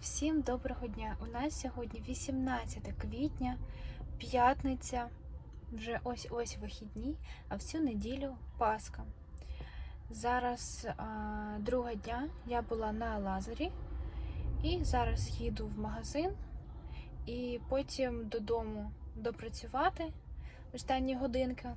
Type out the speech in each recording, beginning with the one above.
Всім доброго дня. У нас сьогодні 18 квітня, п'ятниця, вже ось ось вихідні, а в цю неділю Пасха. Зараз а, друга дня я була на лазері і зараз їду в магазин і потім додому допрацювати останні годинки.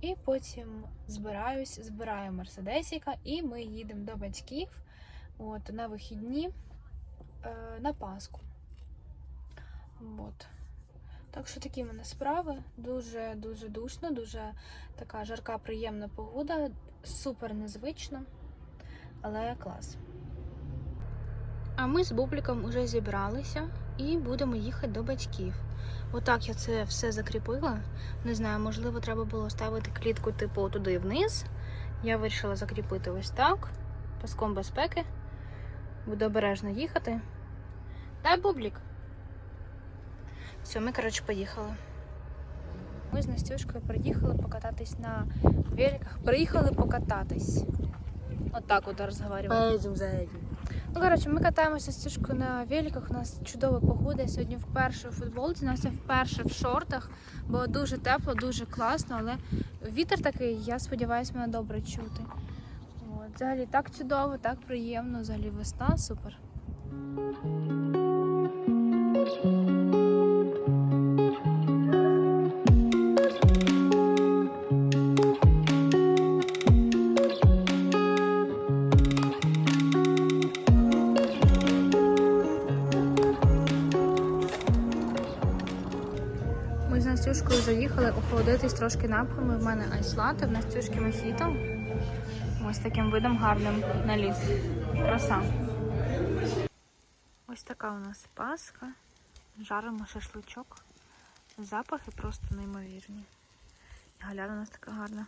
І потім збираюсь, збираю Мерседесіка, і ми їдемо до батьків от, на вихідні е, на Пасху. От. Так що такі в мене справи. Дуже дуже душно, дуже така жарка, приємна погода, супер незвично, але клас. А ми з Бубліком вже зібралися і будемо їхати до батьків. Отак я це все закріпила. Не знаю, можливо, треба було ставити клітку, типу, туди вниз. Я вирішила закріпити ось так, паском безпеки. Буду обережно їхати. Дай бублік. Все, ми, коротше, поїхали. Ми з Настюшкою приїхали покататись на великах. Приїхали покататись. Отак от розговорювали. Поедем за этим. Ну, коротше, ми катаємося з Настюшкою на великах. У нас чудова погода. Я сьогодні вперше у футболці, Настя вперше в шортах, бо дуже тепло, дуже класно, але вітер такий, я сподіваюся, мене добре чути. От, взагалі так чудово, так приємно, взагалі весна, супер. Заїхали трошки напрями. В мене айслати, в Настюшки мохіто. Ось таким видом гарним на ліс. Краса. Ось така у нас паска. Жаримо шашличок. Запахи просто неймовірні. Галяна у нас така гарна.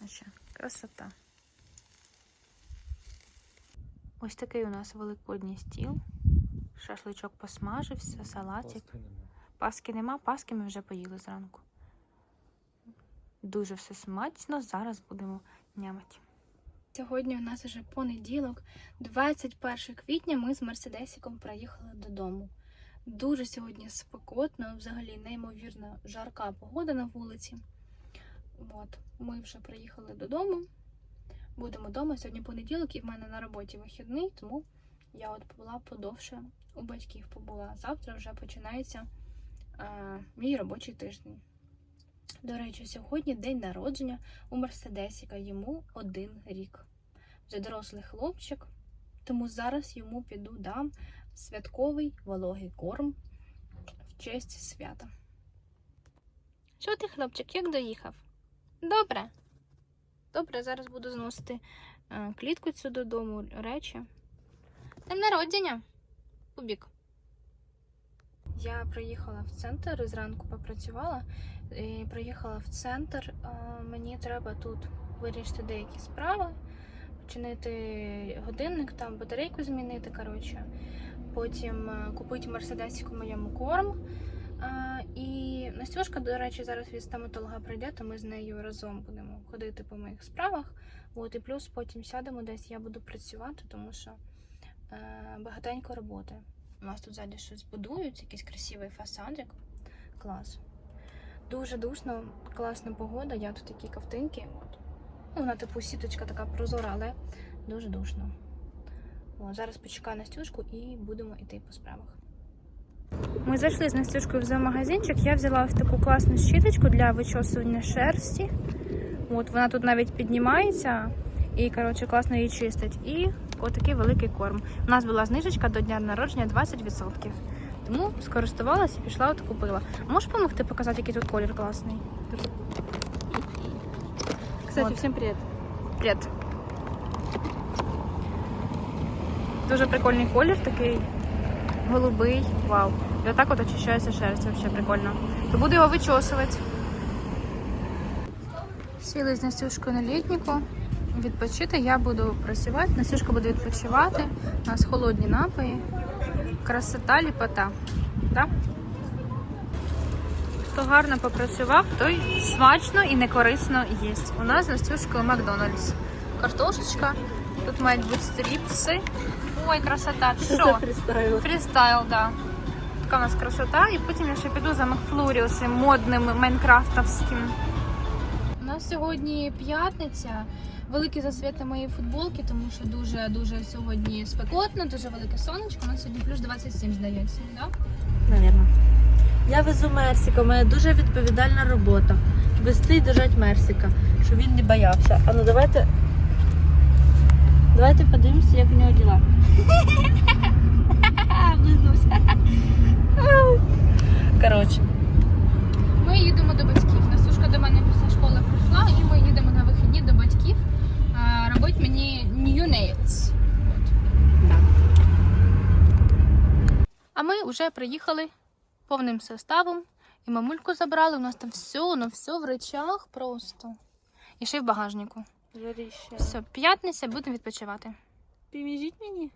Наче красота. Ось такий у нас великодній стіл. Шашличок посмажився, салатик. Паски нема, паски ми вже поїли зранку. Дуже все смачно, зараз будемо нямати. Сьогодні у нас вже понеділок, 21 квітня, ми з Мерседесиком приїхали додому. Дуже сьогодні спекотно, взагалі неймовірно жарка погода на вулиці. От, ми вже приїхали додому. Будемо вдома. Сьогодні понеділок і в мене на роботі вихідний, тому я от була подовше у батьків побула. Завтра вже починається а, мій робочий тиждень. До речі, сьогодні день народження у Мерседесіка, йому один рік. Вже дорослий хлопчик, тому зараз йому піду дам святковий вологий корм в честь свята. Що ти, хлопчик, як доїхав? Добре. Добре, зараз буду зносити е, клітку цю додому, речі. День народження. Кубік. Я приїхала в центр, зранку попрацювала. І приїхала в центр. Мені треба тут вирішити деякі справи, починити годинник, там батарейку змінити. коротше. Потім е, купити Мерседесіку моєму корм. І Настюшка, до речі, зараз від стоматолога прийде, то ми з нею разом будемо ходити по моїх справах. От, і плюс потім сядемо десь, я буду працювати, тому що е, багатенько роботи. У нас тут ззаді щось будують, якийсь красивий фасадик. Клас. Дуже душно, класна погода. Я тут такі ковтинки. Ну, вона типу сіточка така прозора, але дуже душно. От, зараз почекаю Настюшку і будемо йти по справах. Ми зайшли з Настюшкою в зоомагазинчик. Я взяла ось таку класну щіточку для вичосування шерсті. От вона тут навіть піднімається і, коротше, класно її чистить. І отакий великий корм. У нас була знижечка до дня народження 20%. Тому скористувалася і пішла от купила. Можеш допомогти показати, який тут колір класний? Кстати, Вот. всем привет. Привіт. Дуже прикольний колір, такий голубий. Вау. І отак от очищається шерсть, взагалі прикольно. То буду його вичосувати. Сіли з Настюшкою на літніку. Відпочити я буду працювати. Настюшка буде відпочивати. У нас холодні напої. Красота, ліпота. Да? Хто гарно попрацював, той смачно і не корисно їсть. У нас з Настюшкою Макдональдс. Картошечка Тут мають бути стріпси. Ой, красота. Що? фрістайл. Фрістайл, да. Така у нас красота. І потім я ще піду за Макфлурі, цим модним майнкрафтовським. У нас сьогодні п'ятниця. Великий засвіт на моїй футболки, тому що дуже дуже сьогодні спекотно, дуже велике сонечко. У нас сьогодні плюс 27, здається, да? Навірно. Я везу Мерсіка, мене дуже відповідальна робота. Вести і держати Мерсіка, щоб він не боявся. А ну давайте. Давайте подивимося, як у нього діла. Близнувся. Коротше, Ми їдемо до батьків. Настюшка до мене після школи прийшла, і ми їдемо на вихідні до батьків. А, Робити мені new nails. А ми вже приїхали повним составом. І мамульку забрали. У нас там все, ну все в речах просто. І ще й в багажнику. жаріще. Все, п'ятниця, будемо відпочивати. Підміжіть мені.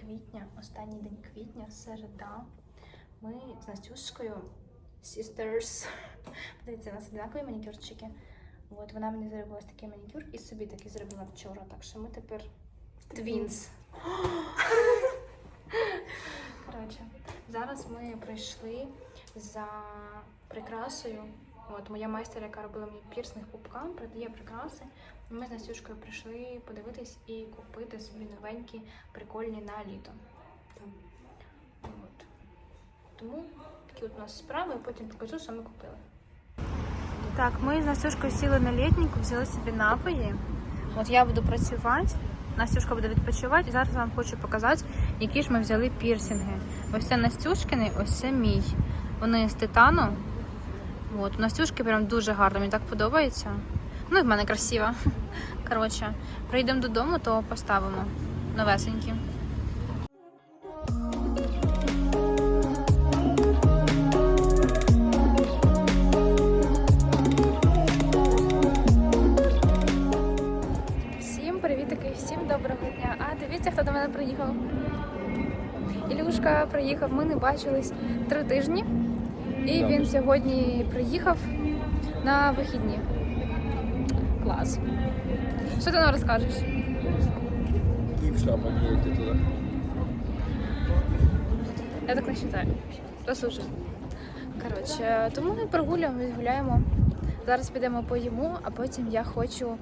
Квітня, останній день квітня, середа. Ми з Настюшкою sisters. Подивіться, у нас однакові манікюрчики. От вона мені зробила ось такий манікюр і собі такий зробила вчора. Так що ми тепер твінс. Коротше, зараз ми прийшли за прикрасою. От моя майстер, яка робила мені пірсних пупкам, продає прикраси. Ми з Настюшкою прийшли подивитись і купити собі новенькі, прикольні на літо. От. Тому такі от у нас справи, потім покажу, що ми купили. Так, ми з Настюшкою сіли на літненьку, взяли собі напої. От я буду працювати, Настюшка буде відпочивати. І зараз вам хочу показати, які ж ми взяли пірсинги. Ось це Настюшкини, ось це мій. Вони з титану. От, у Настюшки прям дуже гарно, мені так подобається. Ну і в мене красиво. Коротше, прийдемо додому, то поставимо новесенькі. Всім привітики, всім доброго дня. А дивіться, хто до мене приїхав. Ілюшка приїхав, ми не бачились три тижні. І він сьогодні приїхав на вихідні. Клас. Що ти нам розкажеш? И в шляпу не едете. Я так не вважаю. Послушай. Коротше, тому ми прогулюємо, гуляємо. Зараз підемо поїмо, а потім я хочу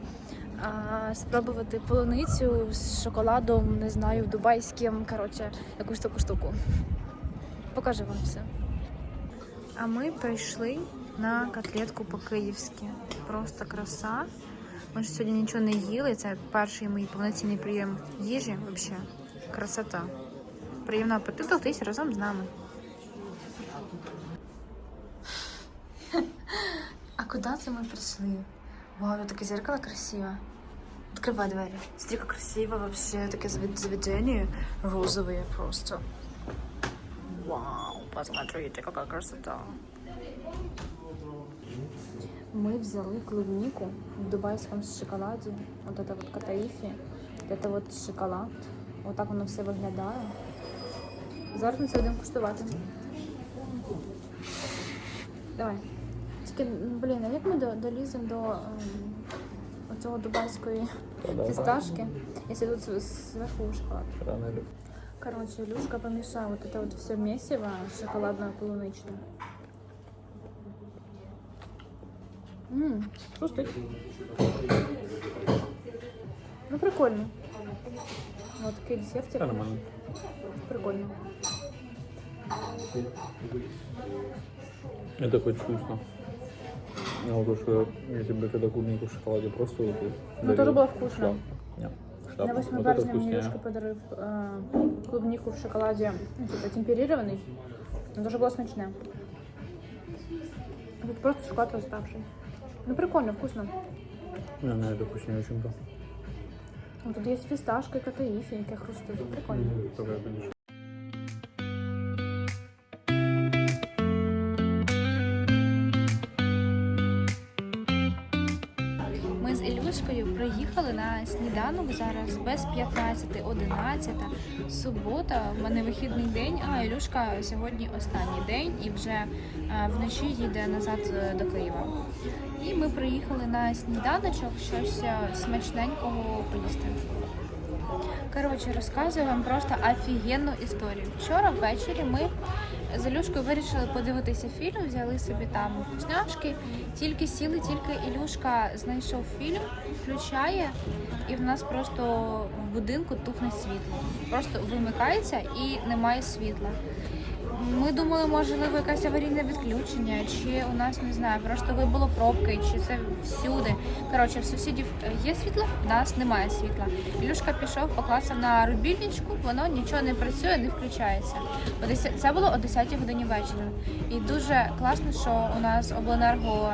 а, спробувати полуницю з шоколадом, не знаю, дубайським, коротше, якусь таку штуку. Покажу вам все. А ми прийшли на котлетку по-київськи. Просто краса. Ми ж сьогодні нічого не їли. Це перший мій повноцінний прийом їжі. Взагалі. Красота. Приємного апетиту тись разом з нами. А куди це ми прийшли? Вау, тут таке зеркало красиве. Открывай двері. Стрика красиво, вообще таке завед- заведение розовое просто Вау, посмотрите, какая красота. Мы взяли клубнику в дубайском шоколаде. Вот это вот катаифи. Это вот шоколад. Вот так воно все виглядає. Зараз ми це будемо куштувати. Давай. Тільки, м, блін, а як ми до- доліземо до ем, оцього дубайської фісташки, якщо тут з- зверху шоколад? Короче, Илюшка помешал вот это вот все месиво шоколадно-полуничное. Ммм, вкусный. Ну, прикольно. Вот такие десертик. Нормально. Прикольно. Это хоть вкусно. А вот то, что если бы когда клубнику в шоколаде просто Ну, тоже было вкусно. Шляп. Нет, шляпа. На 8 вот это березня мені вкуснее. Илюшка подарив е, клубнику в шоколаді, ну, типа темперированный. Но тоже было смачне. Тут просто шоколад розставший. Ну, прикольно, вкусно. Не, не, это вкуснее чем-то. Ну, Тут є фісташка і катаїфі, яке хрустить. Прикольно. Только это Ми з Ілюшкою приїхали на сніданок зараз без 15.11. Субота, в мене вихідний день, а Ілюшка сьогодні останній день і вже е, вночі їде назад е, до Києва. І ми приїхали на сніданочок щось е, смачненького поїсти. Коротше, розказую вам просто офігенну історію. Вчора ввечері ми з Ілюшкою вирішили подивитися фільм, взяли собі там вкусняшки, тільки сіли, тільки Ілюшка знайшов фільм, включає, і в нас просто в будинку тухне світло. Просто вимикається і немає світла. Ми думали, можливо, якесь аварійне відключення, чи у нас не знаю, просто вибуло пробки, чи це всюди. Коротше, в сусідів е, є світло, в нас немає світла. Ілюшка пішов, поклався на рубільничку, воно нічого не працює, не включається. О 10 Це було о 10 годині вечора. І дуже класно, що у нас обленерго,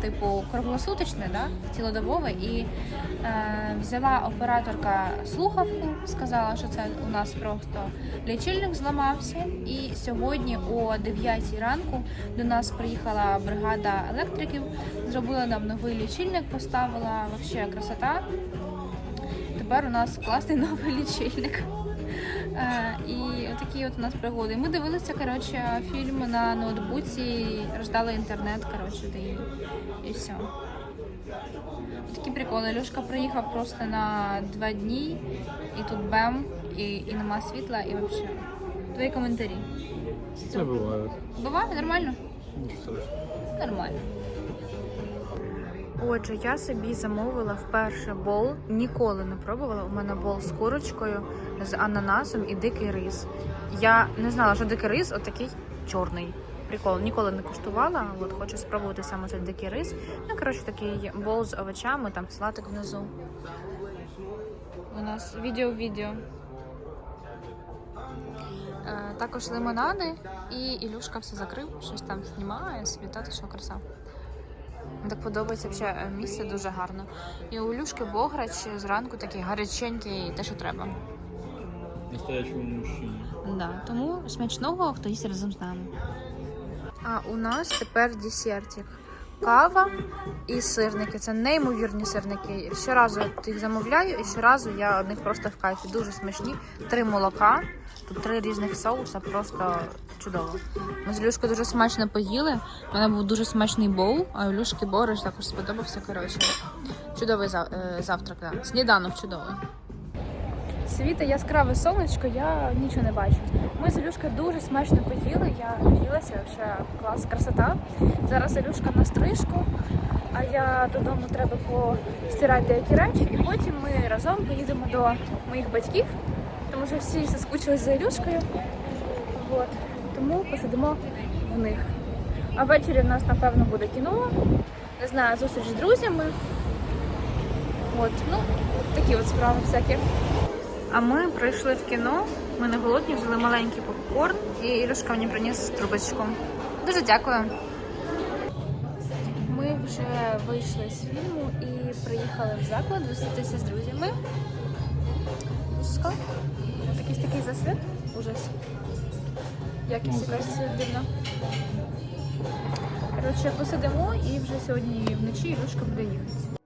типу, круглосуточне, да? цілодобове, і е, взяла операторка слухавку, сказала, що це у нас просто лічильник зламався. І сьогодні о 9 ранку до нас приїхала бригада електриків, зробила нам новий лічильник, поставила взагалі красота. Тепер у нас класний новий лічильник. Е, І такі от у нас пригоди. Ми дивилися коротше, фільм на ноутбуці, роздали інтернет, коротше, і, і все. Такі приколи. Люшка приїхав просто на два дні, і тут бем, і, і нема світла, і взагалі. Твої коментарі. Це буває. Буває нормально? Нічого. Нормально. Отже, я собі замовила вперше бол. Ніколи не пробувала. У мене бол з курочкою, з ананасом і дикий рис. Я не знала, що дикий рис отакий чорний. Прикол, ніколи не куштувала. От хочу спробувати саме цей дикий рис. Ну, коротше, такий бол з овочами, там салатик внизу. У нас відео-відео. Е, також лимонади і Ілюшка все закрив, щось там знімає, світати, що краса. Так подобається взагалі е, місце дуже гарно. І у Ілюшки бограч зранку такий гаряченький, те, що треба. Настоящому мужчині. Да, тому смачного, хто їсть разом з нами. А у нас тепер десертик. Кава і сирники. Це неймовірні сирники. Щоразу я їх замовляю, і щоразу я одних просто в кайфі. Дуже смачні. Три молока, тут три різних соуса, просто чудово. Ми з Ілюшкою дуже смачно поїли. У мене був дуже смачний боул, а у Ілюшки борщ також сподобався. Коротше, чудовий е, завтрак. Да. Сніданок чудовий. Світа яскраве сонечко, я нічого не бачу. Ми з Ілюшкою дуже смачно поїли, я наїлася, взагалі клас, красота. Зараз Ілюшка на стрижку, а я додому треба постирати деякі речі, і потім ми разом поїдемо до моїх батьків, тому що всі заскучили за Ілюшкою. От. Тому посидимо в них. А ввечері в нас, напевно, буде кіно, не знаю, зустріч з друзями. От, ну, такі от справи всякі. А ми прийшли в кіно. Ми не голодні, взяли маленький попкорн, і Ілюшка мені приніс трубочку. Дуже дякую. Ми вже вийшли з фільму і приїхали в заклад зустрітися з друзями. Що? Якийсь такий засвіт? Ужас. Якість якась дивна. Коротше, посидимо і вже сьогодні вночі Ілюшка буде їхати.